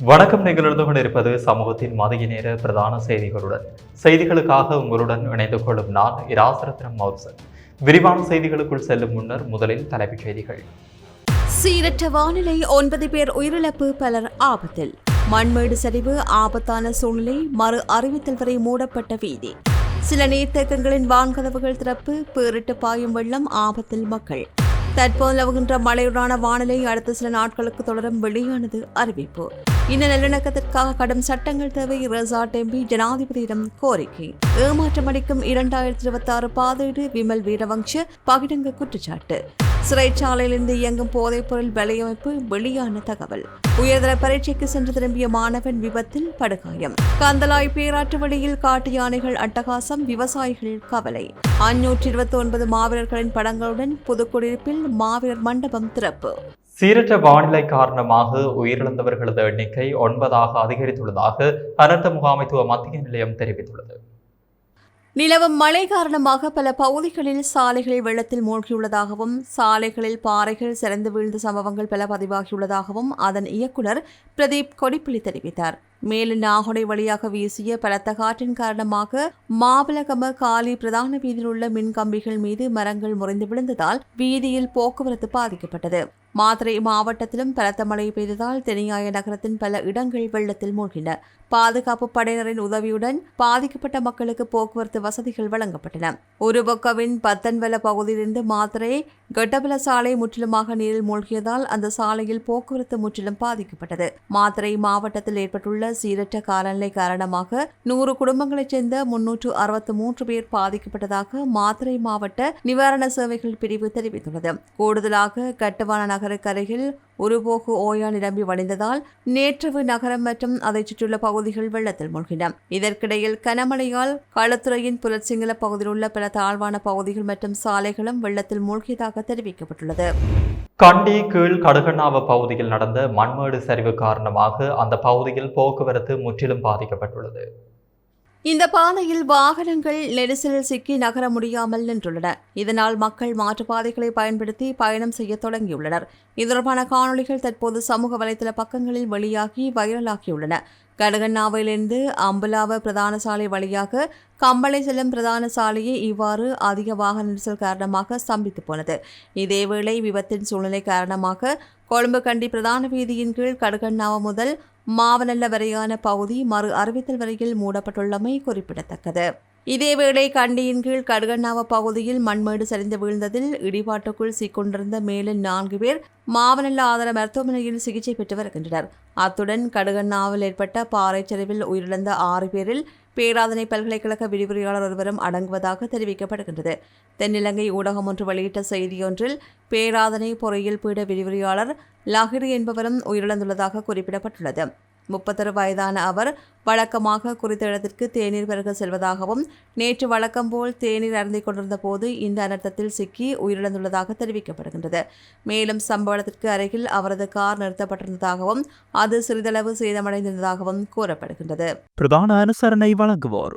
வணக்கம். நிகழ்ந்து கொண்டிருப்பது சமூகத்தின் மதிய நேர பிரதான செய்திகளுடன். செய்திகளுக்காக உங்களுடன் இணைந்து கொள்ளும் நான் இராசரத்னம் மௌசன் விரிவான செய்திகளுக்குள் செல்லும் முன்னர் முதலில் தலைப்புச் செய்திகள். சீரற்ற வானிலை ஒன்பது பேர் உயிரிழப்பு பலர் ஆபத்தில். மண்மேடு சரிவு ஆபத்தான சூழ்நிலை மறு அறிவித்தல் வரை மூடப்பட்ட வீதி. சில நீர்த்தேக்கங்களின் வான்கதவுகள் திறப்பு பேரிட்டு பாயும் வெள்ளம் ஆபத்தில் மக்கள். தற்போது நிலவுகின்ற மழையுடான வானிலை அடுத்த சில நாட்களுக்கு தொடரும் வெளியானது அறிவிப்பு. இந்த நல்லிணக்கத்திற்காக கடும் சட்டங்கள் தேவை ரெசார்ட் எம்பி ஜனாதிபதியிடம் கோரிக்கை. ஏமாற்றம் அளிக்கும் இரண்டாயிரத்தி இருபத்தி ஆறு பாதையீடு விமல் வீரவங்ச பகிரங்க குற்றச்சாட்டு. சிறைச்சாலையிலிருந்து இயங்கும் போதைப்பொருள் வலையமைப்பு வெளியான தகவல். உயர்தர பரீட்சைக்கு சென்று திரும்பிய மாணவன் விபத்தில் படுகாயம். கந்தலாய் பேராற்று வழியில் காட்டு யானைகள் அட்டகாசம் விவசாயிகள் கவலை. அஞ்சூற்றி இருபத்தி ஒன்பது மாவீரர்களின் படங்களுடன் புதுக்குடியிருப்பில் மாவீரர் மண்டபம் திறப்பு. சீரற்ற வானிலை காரணமாக உயிரிழந்தவர்களது எண்ணிக்கை ஒன்பதாக அதிகரித்துள்ளதாக அனர்த்த முகாமைத்துவ மத்திய நிலையம் தெரிவித்துள்ளது. நிலவும் மழை காரணமாக பல பகுதிகளில் சாலைகள் வெள்ளத்தில் மூழ்கியுள்ளதாகவும் சாலைகளில் பாறைகள் சிறந்து வீழ்ந்த சம்பவங்கள் பல பதிவாகியுள்ளதாகவும் அதன் இயக்குனர் பிரதீப் கொடிப்பிலி தெரிவித்தார். மேலும் நாகொடை வழியாக வீசிய பலத்த காற்றின் காரணமாக மாபலகம காலி பிரதான வீதியில் உள்ள மின் கம்பிகள் மீது மரங்கள் முறைந்து விழுந்ததால் வீதியில் போக்குவரத்து பாதிக்கப்பட்டது. மாத்திரை மாவட்டத்திலும் பலத்த மழை பெய்ததால் தெனியாய நகரத்தின் பல இடங்கள் வெள்ளத்தில் மூழ்கின. பாதுகாப்பு படையினரின் உதவியுடன் பாதிக்கப்பட்ட மக்களுக்கு போக்குவரத்து வசதிகள் வழங்கப்பட்டன. உருபொக்கவின் பத்தன்வல பகுதியிலிருந்து மாத்திரை கட்டபல சாலை முற்றிலுமாக நீரில் மூழ்கியதால் அந்த சாலையில் போக்குவரத்து முற்றிலும் பாதிக்கப்பட்டது. மாத்திரை மாவட்டத்தில் ஏற்பட்டுள்ள சீரற்ற காலநிலை காரணமாக நூறு குடும்பங்களைச் சேர்ந்த முன்னூற்று அறுபத்தி மூன்று பேர் பாதிக்கப்பட்டதாக மாத்திரை மாவட்ட நிவாரண சேவைகள் பிரிவு தெரிவித்துள்ளது. கூடுதலாக கட்டுவான நகருக்கு அருகில் உருபோகு ஓயா நிரம்பி வடிந்ததால் நேற்றவு நகரம் மற்றும் அதைச் சுற்றியுள்ள பகுதிகள் வெள்ளத்தில் மூழ்கின. இதற்கிடையில் கனமழையால் களத்துறையின் புலர்சிங்கள பகுதியில் உள்ள பல தாழ்வான பகுதிகள் மற்றும் சாலைகளும் வெள்ளத்தில் மூழ்கியதாக தெரிவிக்கப்பட்டுள்ளது. கண்டி கீழ் கடுகண்ணாவ பகுதியில் நடந்த மண்மேடு சரிவு காரணமாக அந்த பகுதியில் போக்குவரத்து முற்றிலும் பாதிக்கப்பட்டுள்ளது. இந்த பாதையில் வாகனங்கள் நெரிசலில் சிக்கி நகர முடியாமல் நின்றுள்ளன. இதனால் மக்கள் மாற்றுப்பாதைகளை பயன்படுத்தி பயணம் செய்ய தொடங்கியுள்ளனர். இது தொடர்பான காணொளிகள் தற்போது சமூக வலைதள பக்கங்களில் வெளியாகி வைரலாகியுள்ளன. கடகண்ணாவிலிருந்து அம்பலாவ பிரதான சாலை வழியாக கம்பளை செல்லும் பிரதான சாலையை இவ்வாறு அதிக வாகன நெரிசல் காரணமாக ஸ்தம்பித்து போனது. இதேவேளை விபத்தின் சூழ்நிலை காரணமாக கொழும்பு கண்டி பிரதான வீதியின் கீழ் கடகண்ணாவ முதல் மாவனல்ல வரையான பகுதி மறு அறிவித்தல் வரையில் மூடப்பட்டுள்ளமை குறிப்பிடத்தக்கது. இதேவேளை கண்டியின் கீழ் கடுகண்ணாவ பகுதியில் மண்மேடு சரிந்து வீழ்ந்ததில் இடிபாட்டுக்குள் சிக்கொண்டிருந்த மேலும் நான்கு பேர் மாவனல்ல ஆதார மருத்துவமனையில் சிகிச்சை பெற்று வருகின்றனர். அத்துடன் கடுகண்ணாவில் ஏற்பட்ட பாறைச்சரிவில் உயிரிழந்த ஆறு பேரில் பேராதனை பல்கலைக்கழக விரிவுரையாளர் ஒருவரும் அடங்குவதாக தெரிவிக்கப்படுகின்றது. தென்னிலங்கை ஊடகம் ஒன்று வெளியிட்ட செய்தியொன்றில் பேராதனை பொறியியல் பீட விரிவுரையாளர் லாகிரி என்பவரும் உயிரிழந்துள்ளதாக குறிப்பிடப்பட்டுள்ளது. முப்பத்தொரு வயதான அவர் வழக்கமாக குறித்த இடத்திற்கு தேநீர் பருக செல்வதாகவும் நேற்று வழக்கம் போல் தேநீர் அருந்திக் கொண்டிருந்த போது இந்த அனர்த்தத்தில் சிக்கி உயிரிழந்துள்ளதாக தெரிவிக்கப்படுகின்றது. மேலும் சம்பவத்திற்கு அருகில் அவரது கார் நிறுத்தப்பட்டிருந்ததாகவும் அது சிறிதளவு சேதமடைந்திருந்ததாகவும் கூறப்படுகின்றது. பிரதான அனுசரணை வழங்குவோர்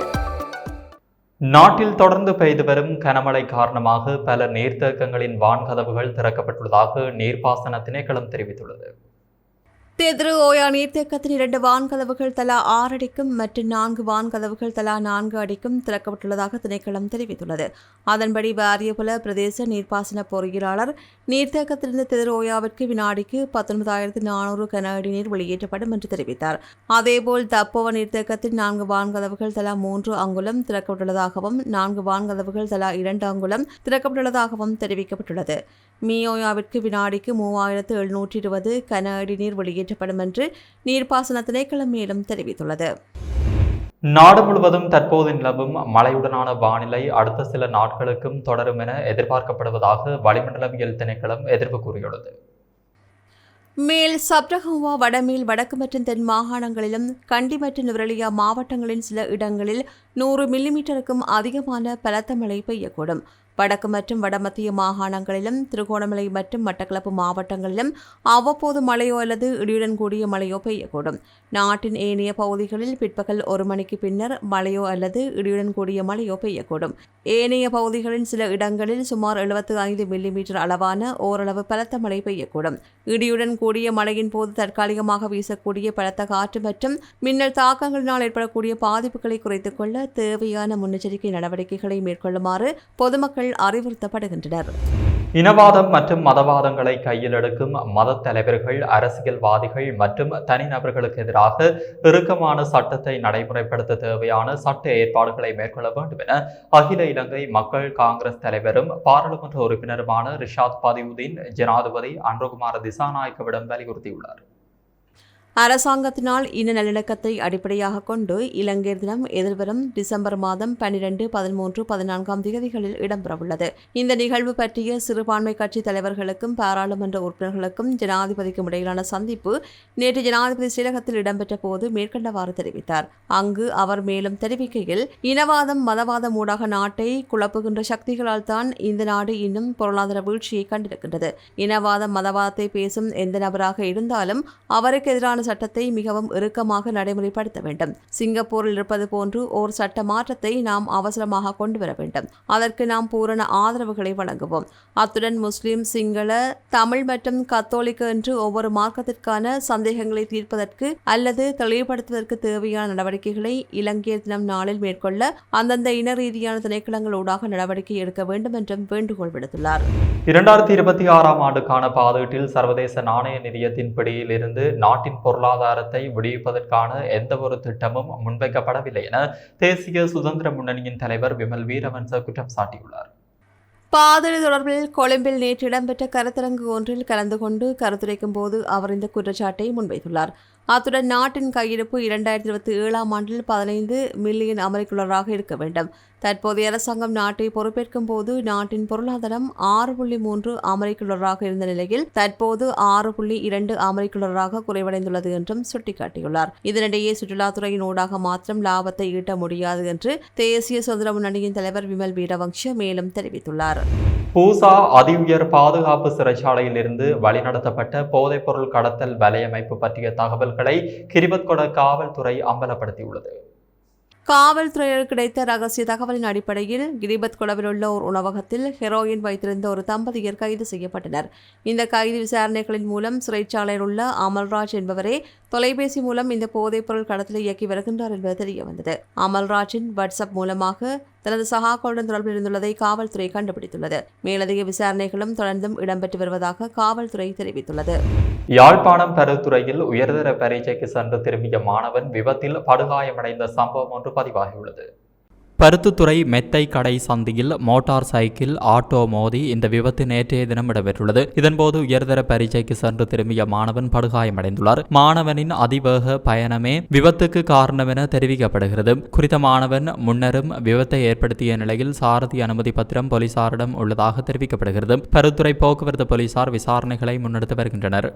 நாட்டில் தொடர்ந்து பெய்து வரும் கனமழை காரணமாக பல நீர்த்தேக்கங்களின் வான்கதவுகள் திறக்கப்பட்டுள்ளதாக நீர்ப்பாசன திணைக்களம் தெரிவித்துள்ளது. தெதிரு ஓயா நீர்த்தேக்கத்தின் இரண்டு வான்கதவுகள் தலா ஆறு அடிக்கும் மற்றும் நான்கு வான்கதவுகள் தலா நான்கு அடிக்கும் திறக்கப்பட்டுள்ளதாக திணைக்களம் தெரிவித்துள்ளது. அதன்படி வாரியபுல பிரதேச நீர்ப்பாசன பொறியியலாளர் நீர்த்தேக்கத்திலிருந்து தெதிரு ஓயாவிற்கு வினாடிக்கு பத்தொன்பதாயிரத்து நானூறு கன அடி நீர் வெளியேற்றப்படும் என்று தெரிவித்தார். அதேபோல் தப்போவ நீர்த்தேக்கத்தில் நான்கு வான்கதவுகள் தலா மூன்று அங்குலம் திறக்கப்பட்டுள்ளதாகவும் நான்கு வான்கதவுகள் தலா இரண்டு அங்குலம் திறக்கப்பட்டுள்ளதாகவும் தெரிவிக்கப்பட்டுள்ளது. மியோயாவிற்கு வினாடிக்கு மூவாயிரத்து எழுநூற்றி இருபது கன அடி நீர் வெளியேற்றப்படும் என்று நீர்ப்பாசன திணைக்களம் மேலும் தெரிவித்துள்ளது. நாடு முழுவதும் தற்போது நிலவும் மழையுடனான வானிலை அடுத்த சில நாட்களுக்கும் தொடரும் என எதிர்பார்க்கப்படுவதாக வளிமண்டலவியல் திணைக்களம் எதிர்ப்பு கூறியுள்ளது. மேல் சப்ரகமுவா வடமேல் வடக்கு மற்றும் தென் மாகாணங்களிலும் கண்டி மற்றும் நுவரெலியா மாவட்டங்களின் சில இடங்களில் நூறு மில்லிமீட்டருக்கும் அதிகமான பலத்த மழை பெய்யக்கூடும். வடக்கு மற்றும் வடமத்திய மாகாணங்களிலும் திருகோணமலை மற்றும் மட்டக்களப்பு மாவட்டங்களிலும் அவ்வப்போது மழையோ அல்லது இடியுடன் கூடிய மழையோ பெய்யக்கூடும். நாட்டின் ஏனைய பகுதிகளில் பிற்பகல் ஒரு மணிக்கு பின்னர் மழையோ அல்லது இடியுடன் கூடிய மழையோ பெய்யக்கூடும். ஏனைய பகுதிகளின் சில இடங்களில் சுமார் எழுபத்து ஐந்து மில்லிமீட்டர் அளவான ஓரளவு பலத்த மழை பெய்யக்கூடும். இடியுடன் கூடிய மழையின் போது தற்காலிகமாக வீசக்கூடிய பலத்த காற்று மற்றும் மின்னல் தாக்கங்களினால் ஏற்படக்கூடிய பாதிப்புகளை குறைத்துக் கொள்ள தேவையான முன்னெச்சரிக்கை நடவடிக்கைகளை மேற்கொள்ளுமாறு பொதுமக்கள் அறிவுறுத்தப்படுகின்றனர். இனவாதம் மற்றும் மதவாதங்களை கையில் எடுக்கும் மத தலைவர்கள் அரசியல்வாதிகள் மற்றும் தனிநபர்களுக்கு எதிராக இறுக்கமான சட்டத்தை நடைமுறைப்படுத்த தேவையான சட்ட ஏற்பாடுகளை மேற்கொள்ள வேண்டும் என அகில இலங்கை மக்கள் காங்கிரஸ் தலைவரும் பாராளுமன்ற உறுப்பினருமான ரிஷாத் பதியுதீன் ஜனாதிபதி அன்ருகுமார திசாநாயக்கவிடம் வலியுறுத்தியுள்ளார். அரசாங்கத்தினால் இன நல்லிணக்கத்தை அடிப்படையாக கொண்டு இலங்கை தினம் எதிர்வரும் டிசம்பர் மாதம் பன்னிரண்டு பதிமூன்று பதினான்காம் தேதிகளில் இடம்பெறவுள்ளது. இந்த நிகழ்வு பற்றிய சிறுபான்மை கட்சி தலைவர்களுக்கும் பாராளுமன்ற உறுப்பினர்களுக்கும் ஜனாதிபதிக்கும் இடையிலான சந்திப்பு நேற்று ஜனாதிபதி செயலகத்தில் இடம்பெற்ற போது மேற்கண்டவாறு தெரிவித்தார். அங்கு அவர் மேலும் தெரிவிக்கையில் இனவாதம் மதவாதம் ஊடாக நாட்டை குழப்புகின்ற சக்திகளால் தான் இந்த நாடு இன்னும் பொருளாதார வீழ்ச்சியை கண்டிருக்கின்றது. இனவாதம் மதவாதத்தை பேசும் எந்த நபராக இருந்தாலும் அவருக்கு எதிரான சட்டத்தை மிகவும் இறுக்கமாக நடைமுறைப்படுத்த வேண்டும். சிங்கப்பூரில் இருப்பது போன்று ஓர் சட்ட மாற்றத்தை நாம் அவசரமாக கொண்டு வர வேண்டும். அதற்கு நாம் பூரண ஆதரவுகளை வழங்குவோம். அத்துடன் முஸ்லிம் சிங்கள தமிழ் மற்றும் கத்தோலிக்க என்று ஒவ்வொரு மார்க்கத்திற்கான சந்தேகங்களை தீர்ப்பதற்கு அல்லது தெளிவுபடுத்துவதற்கு தேவையான நடவடிக்கைகளை இலங்கையர் தினம் நாளில் மேற்கொள்ள அந்தந்த இன ரீதியான திணைக்களங்களூடாக நடவடிக்கை எடுக்க வேண்டும் என்றும் வேண்டுகோள் விடுத்துள்ளார். இரண்டாயிரத்தி இருபத்தி ஆறாம் ஆண்டுக்கான பாதீட்டில் சர்வதேச நாணய நிதியத்தின் பிடியில் இருந்து நாட்டின் பொருளாதாரத்தை விடுவிப்பதற்கான எந்த ஒரு திட்டமும் முன்வைக்கப்படவில்லை என தேசிய சுதந்திர முன்னணியின் தலைவர் விமல் வீரவன்ச குற்றம் சாட்டியுள்ளார். பாதளி தொடர்பில் கொழும்பில் நேற்று இடம்பெற்ற கருத்தரங்கு ஒன்றில் கலந்து கொண்டு கருத்துரைக்கும் போது அவர் இந்த குற்றச்சாட்டை முன்வைத்துள்ளார். அத்துடன் நாட்டின் கையிருப்பு இரண்டாயிரத்தி இருபத்தி ஏழாம் ஆண்டில் பதினைந்து மில்லியன் அமெரிக்க டாலராக இருக்க வேண்டும். தற்போதைய அரசாங்கம் நாட்டை பொறுப்பேற்கும் போது நாட்டின் பொருளாதாரம் ஆறு புள்ளி மூன்று அமெரிக்க டாலராக இருந்த நிலையில் தற்போது ஆறு புள்ளி இரண்டு அமெரிக்க டாலராக குறைவடைந்துள்ளது என்றும் சுட்டிக்காட்டியுள்ளார். இதனிடையே சுற்றுலாத்துறையின் ஊடாக மாத்திரம் லாபத்தை ஈட்ட முடியாது என்று தேசிய சுதந்திர முன்னணியின் தலைவர் விமல் வீரவங்ஷ மேலும் தெரிவித்துள்ளார். பூசா அதி உயர் பாதுகாப்பு சிறைச்சாலையில் இருந்து வழிநடத்தப்பட்ட போதைப்பொருள் கடத்தல் வலையமைப்பு பற்றிய தகவல்கள் கிரிபத்கொட காவல்துறை அம்பலப்படுத்தியுள்ளது. காவல்துறையில் கிடைத்த ரகசிய தகவலின் அடிப்படையில் கிரிபத் குளவில் உள்ள ஒரு உணவகத்தில் ஹெரோயின் வைத்திருந்த ஒரு தம்பதியர் கைது செய்யப்பட்டனர். இந்த கைது விசாரணைகளின் மூலம் சிறைச்சாலையில் உள்ள அமல்ராஜ் என்பவரே தொலைபேசி மூலம் இந்த போதைப்பொருள் கடத்தலை இயக்கி வருகின்றார் என்பது தெரிய வந்தது. அமல்ராஜின் வாட்ஸ்அப் மூலமாக தனது சகாக்களுடன் தொடர்பில் இருந்துள்ளதை காவல்துறை கண்டுபிடித்துள்ளது. மேலதிக விசாரணைகளும் தொடர்ந்தும் இடம்பெற்று வருவதாக காவல்துறை தெரிவித்துள்ளது. யாழ்ப்பாணம் பருத்துறையில் உயர்தர பரீட்சைக்கு சென்று திரும்பிய மாணவன் விபத்தில் படுகாயமடைந்த சம்பவம் ஒன்று பதிவாகியுள்ளது. பருத்துத்துறை மெத்தை கடை சந்தியில் மோட்டார் சைக்கிள் ஆட்டோ மோதி இந்த விபத்து நேற்றைய தினம் இடம்பெற்றுள்ளது. இதன்போது உயர்தர பரீட்சைக்கு சென்று திரும்பிய மாணவன் படுகாயமடைந்துள்ளார். மாணவனின் அதிவேக பயணமே விபத்துக்கு காரணம் என தெரிவிக்கப்படுகிறது. குறித்த மாணவன் முன்னரும் விபத்தை ஏற்படுத்திய நிலையில் சாரதி அனுமதி பத்திரம் போலீசாரிடம் உள்ளதாக தெரிவிக்கப்படுகிறது. பருத்துறை போக்குவரத்து போலீசார் விசாரணைகளை முன்னெடுத்து வருகின்றனர்.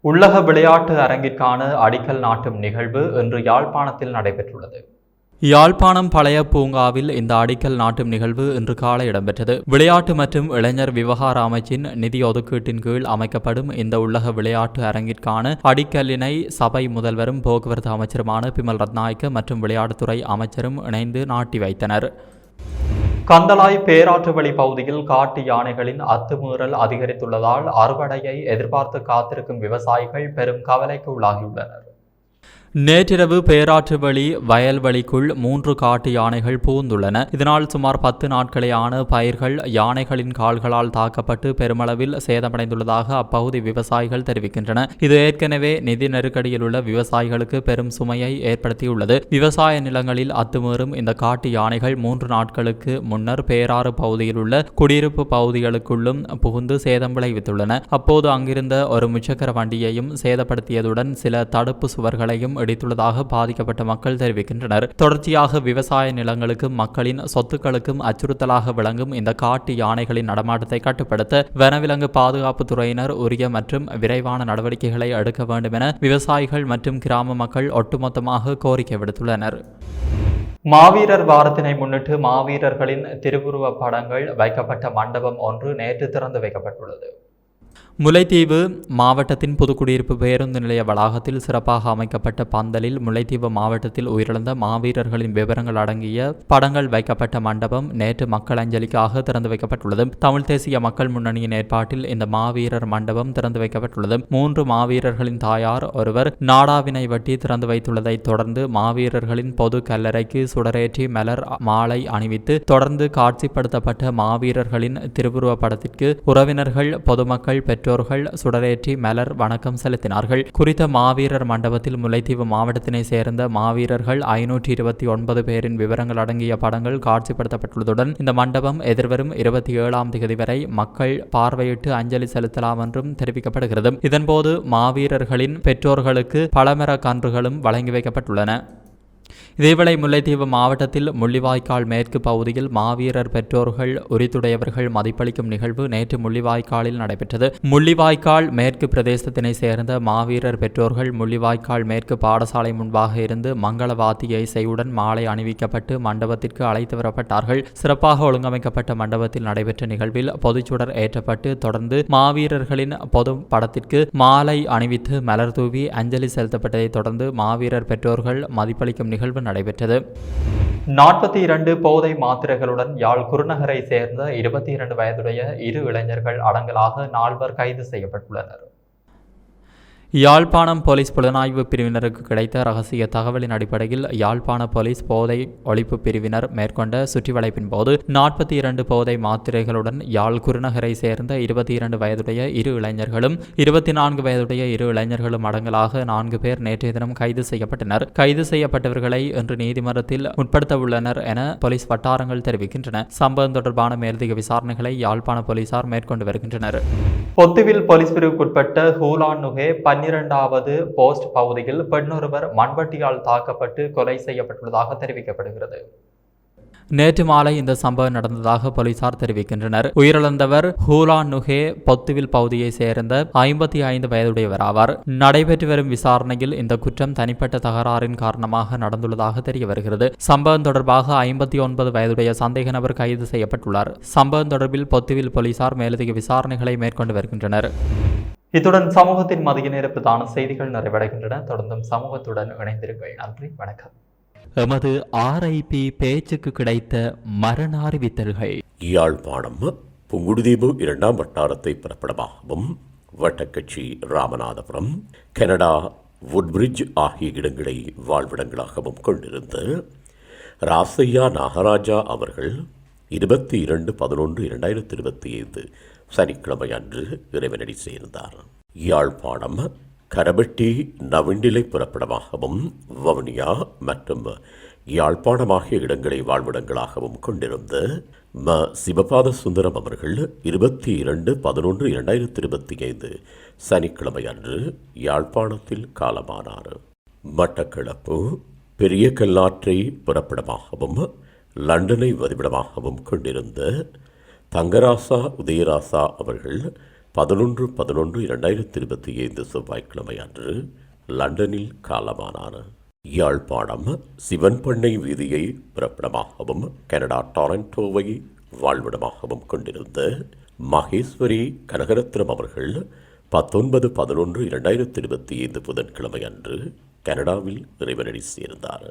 உலக விளையாட்டு அரங்கிற்கான அடிக்கல் நாட்டும் நிகழ்வு இன்று யாழ்ப்பாணத்தில் நடைபெற்றுள்ளது. யாழ்ப்பாணம் பழைய பூங்காவில் இந்த அடிக்கல் நாட்டும் நிகழ்வு இன்று காலை இடம்பெற்றது. விளையாட்டு மற்றும் இளைஞர் விவகார அமைச்சின் நிதி ஒதுக்கீட்டின் கீழ் அமைக்கப்படும் இந்த உலக விளையாட்டு அரங்கிற்கான அடிக்கல்லினை சபை முதல்வரும் போக்குவரத்து அமைச்சருமான பிமல் ரத்நாயக்க மற்றும் விளையாட்டுத்துறை அமைச்சரும் இணைந்து நாட்டி வைத்தனர். கந்தளாய் பேராற்றுவழி பகுதியில் காட்டு யானைகளின் அத்துமீறல் அதிகரித்துள்ளதால் அறுவடையை எதிர்பார்த்து காத்திருக்கும் விவசாயிகள் பெரும் கவலைக்கு உள்ளாகியுள்ளனர். நேற்றிரவு பேராற்று வழி வயல்வெளிக்குள் மூன்று காட்டு யானைகள் புகுந்துள்ளன. இதனால் சுமார் பத்து நாட்களேயான பயிர்கள் யானைகளின் கால்களால் தாக்கப்பட்டு பெருமளவில் சேதமடைந்துள்ளதாக அப்பகுதி விவசாயிகள் தெரிவிக்கின்றன இது ஏற்கனவே நிதி நெருக்கடியில் உள்ள விவசாயிகளுக்கு பெரும் சுமையை ஏற்படுத்தியுள்ளது. விவசாய நிலங்களில் அத்துமீறும் இந்த காட்டு யானைகள் மூன்று நாட்களுக்கு முன்னர் பேராறு பகுதியில் உள்ள குடியிருப்பு பகுதிகளுக்குள்ளும் புகுந்து சேதம் விளைவித்துள்ளன. அப்போது அங்கிருந்த ஒரு முச்சக்கர வண்டியையும் சேதப்படுத்தியதுடன் சில தடுப்பு சுவர்களையும் இடித்துள்ளதாக பாதிக்கப்பட்ட மக்கள் தெரிவிக்கின்றனர். தொடர்ச்சியாக விவசாய நிலங்களுக்கும் மக்களின் சொத்துக்களுக்கும் அச்சுறுத்தலாக விளங்கும் இந்த காட்டு யானைகளின் நடமாட்டத்தை கட்டுப்படுத்த வனவிலங்கு பாதுகாப்பு துறையினர் உரிய மற்றும் விரைவான நடவடிக்கைகளை எடுக்க வேண்டும் என விவசாயிகள் மற்றும் கிராம மக்கள் ஒட்டுமொத்தமாக கோரிக்கை விடுத்துள்ளனர். மாவீரர் வாரத்தினை முன்னிட்டு மாவீரர்களின் திருவுருவ படங்கள் வைக்கப்பட்ட மண்டபம் ஒன்று நேற்று திறந்து வைக்கப்பட்டுள்ளது. முல்லைத்தீவு மாவட்டத்தின் புதுக்குடியிருப்பு பேருந்து நிலைய வளாகத்தில் சிறப்பாக அமைக்கப்பட்ட பந்தலில் முல்லைத்தீவு மாவட்டத்தில் உயிரிழந்த மாவீரர்களின் விவரங்கள் அடங்கிய படங்கள் வைக்கப்பட்ட மண்டபம் நேற்று மக்கள் அஞ்சலிக்காக திறந்து வைக்கப்பட்டுள்ளது. தமிழ் தேசிய மக்கள் முன்னணியின் ஏற்பாட்டில் இந்த மாவீரர் மண்டபம் திறந்து வைக்கப்பட்டுள்ளது. மூன்று மாவீரர்களின் தாயார் ஒருவர் நாடாவினை வட்டி திறந்து வைத்துள்ளதை தொடர்ந்து மாவீரர்களின் பொது கல்லறைக்கு சுடரேற்றி மலர் மாலை அணிவித்து தொடர்ந்து காட்சிப்படுத்தப்பட்ட மாவீரர்களின் திருவுருவ படத்திற்கு உறவினர்கள் பொதுமக்கள் பெற்றோர்கள் சுடரேற்றி மலர் வணக்கம் செலுத்தினார்கள். குறித்த மாவீரர் மண்டபத்தில் முல்லைத்தீவு மாவட்டத்தினை சேர்ந்த மாவீரர்கள் ஐநூற்றி இருபத்தி ஒன்பது பேரின் விவரங்கள் அடங்கிய படங்கள் காட்சிப்படுத்தப்பட்டுள்ளதுடன் இந்த மண்டபம் எதிர்வரும் இருபத்தி ஏழாம் தேதி வரை மக்கள் பார்வையிட்டு அஞ்சலி செலுத்தலாம் என்றும் தெரிவிக்கப்படுகிறது. இதன்போது மாவீரர்களின் பெற்றோர்களுக்கு பழமர கன்றுகளும் வழங்கி வைக்கப்பட்டுள்ளன. இதேவேளை முல்லைத்தீவு மாவட்டத்தில் முள்ளிவாய்க்கால் மேற்கு பகுதியில் மாவீரர் பெற்றோர்கள் உரித்துடையவர்கள் மதிப்பளிக்கும் நிகழ்வு நேற்று முள்ளிவாய்க்காலில் நடைபெற்றது. முள்ளிவாய்க்கால் மேற்கு பிரதேசத்தினை சேர்ந்த மாவீரர் பெற்றோர்கள் முள்ளிவாய்க்கால் மேற்கு பாடசாலை முன்பாக இருந்து மங்கள வாத்திய இசையுடன் மாலை அணிவிக்கப்பட்டு மண்டபத்திற்கு அழைத்து வரப்பட்டார்கள். சிறப்பாக ஒழுங்கமைக்கப்பட்ட மண்டபத்தில் நடைபெற்ற நிகழ்வில் பொதுச்சுடர் ஏற்றப்பட்டு தொடர்ந்து மாவீரர்களின் பொது படத்திற்கு மாலை அணிவித்து மலர் தூவி அஞ்சலி செலுத்தப்பட்டதைத் தொடர்ந்து மாவீரர் பெற்றோர்கள் மதிப்பளிக்கும் நிகழ்வு நடைபெற்றது. நாற்பத்தி இரண்டு போதை மாத்திரைகளுடன் யாழ் குருநகரை சேர்ந்த இருபத்தி இரண்டு வயதுடைய இரு இளைஞர்கள் அடங்கலாக நால்வர் கைது செய்யப்பட்டுள்ளனர். யாழ்ப்பாணம் போலீஸ் புலனாய்வு பிரிவினருக்கு கிடைத்த ரகசிய தகவலின் அடிப்படையில் யாழ்ப்பாண போலீஸ் போதை ஒழிப்பு பிரிவினர் மேற்கொண்ட சுற்றிவளைப்பின் போது நாற்பத்தி இரண்டு போதை மாத்திரைகளுடன் யாழ் குருநகரை சேர்ந்த இருபத்தி இரண்டு வயதுடைய இரு இளைஞர்களும் இருபத்தி நான்கு வயதுடைய இரு இளைஞர்களும் அடங்கலாக நான்கு பேர் நேற்றைய தினம் கைது செய்யப்பட்டனர். கைது செய்யப்பட்டவர்களை இன்று நீதிமன்றத்தில் உட்படுத்த உள்ளனர் என போலீஸ் வட்டாரங்கள் தெரிவிக்கின்றன. சம்பவம் தொடர்பான மேலதிக விசாரணைகளை யாழ்ப்பாண போலீசார் மேற்கொண்டு வருகின்றனர். பொத்துவில் போலீஸ் பிரிவுக்குட்பட்ட ஹூலான் நுகே பன்னிரண்டாவது போஸ்ட் பகுதியில் பெண்ணொருவர் மண்வட்டியால் தாக்கப்பட்டு கொலை செய்யப்பட்டுள்ளதாக தெரிவிக்கப்படுகிறது. நேற்று மாலை இந்த சம்பவம் நடந்ததாக போலீசார் தெரிவிக்கின்றனர். உயிரிழந்தவர் ஹூலான் நுகே பொத்துவில் பகுதியை சேர்ந்த ஐம்பத்தி ஐந்து வயதுடையவர் ஆவார். நடைபெற்று வரும் விசாரணையில் இந்த குற்றம் தனிப்பட்ட தகராறின் காரணமாக நடந்துள்ளதாக தெரிய வருகிறது. சம்பவம் தொடர்பாக ஐம்பத்தி ஒன்பது வயதுடைய சந்தேக நபர் கைது செய்யப்பட்டுள்ளார். சம்பவம் தொடர்பில் பொத்துவில் போலீசார் மேலதிக விசாரணைகளை மேற்கொண்டு வருகின்றனர். இத்துடன் சமூகத்தின் மதிய நேர பிரதான செய்திகள் நிறைவடைகின்றன. தொடர்ந்தும் சமூகத்துடன் இணைந்திருங்கள். நன்றி. வணக்கம். எமது ஆர்ஐபி பேச்சுக்கு கிடைத்த மரண அறிவித்தல்கள். யாழ்ப்பாணம் புங்குடுதீவு இரண்டாம் வட்டாரத்தை பிறப்பிடமாகவும் வட்டக்கட்சி ராமநாதபுரம் கனடா வுட்பிரிட்ஜ் ஆகிய இடங்களை வாழ்விடங்களாகவும் கொண்டிருந்த ராசையா நாகராஜா அவர்கள் இருபத்தி இரண்டு பதினொன்று இரண்டாயிரத்தி இருபத்தி ஐந்து சனிக்கிழமை அன்று இறைவனடி சேர்ந்தார். யாழ்ப்பாணம் கரபட்டி நவிண்டிலை புறப்படமாகவும் வவுனியா மற்றும் யாழ்ப்பாணமாகிய இடங்களை வாழ்விடங்களாகவும் கொண்டிருந்த ம. சிவபாத சுந்தரம் அவர்கள் இருபத்தி இரண்டு பதினொன்று இரண்டாயிரத்தி இருபத்தி ஐந்து சனிக்கிழமை அன்று யாழ்ப்பாணத்தில் காலமானார். மட்டக்களப்பு பெரிய கல்லாற்றை புறப்படமாகவும் லண்டனை வதிவிடமாகவும் கொண்டிருந்த தங்கராசா உதயராசா அவர்கள் பதினொன்று பதினொன்று இரண்டாயிரத்தி இருபத்தி ஐந்து செவ்வாய்க்கிழமை அன்று லண்டனில் காலமானார். யாழ்ப்பாணம் சிவன் பண்ணை வீதியை பிறப்பிடமாகவும் கனடா டொரண்டோவை வாழ்விடமாகவும் கொண்டிருந்த மகேஸ்வரி கனகரத்னம் அவர்கள் பத்தொன்பது பதினொன்று இரண்டாயிரத்தி இருபத்தி ஐந்து புதன்கிழமை அன்று கனடாவில் இறைவனடி சேர்ந்தார்.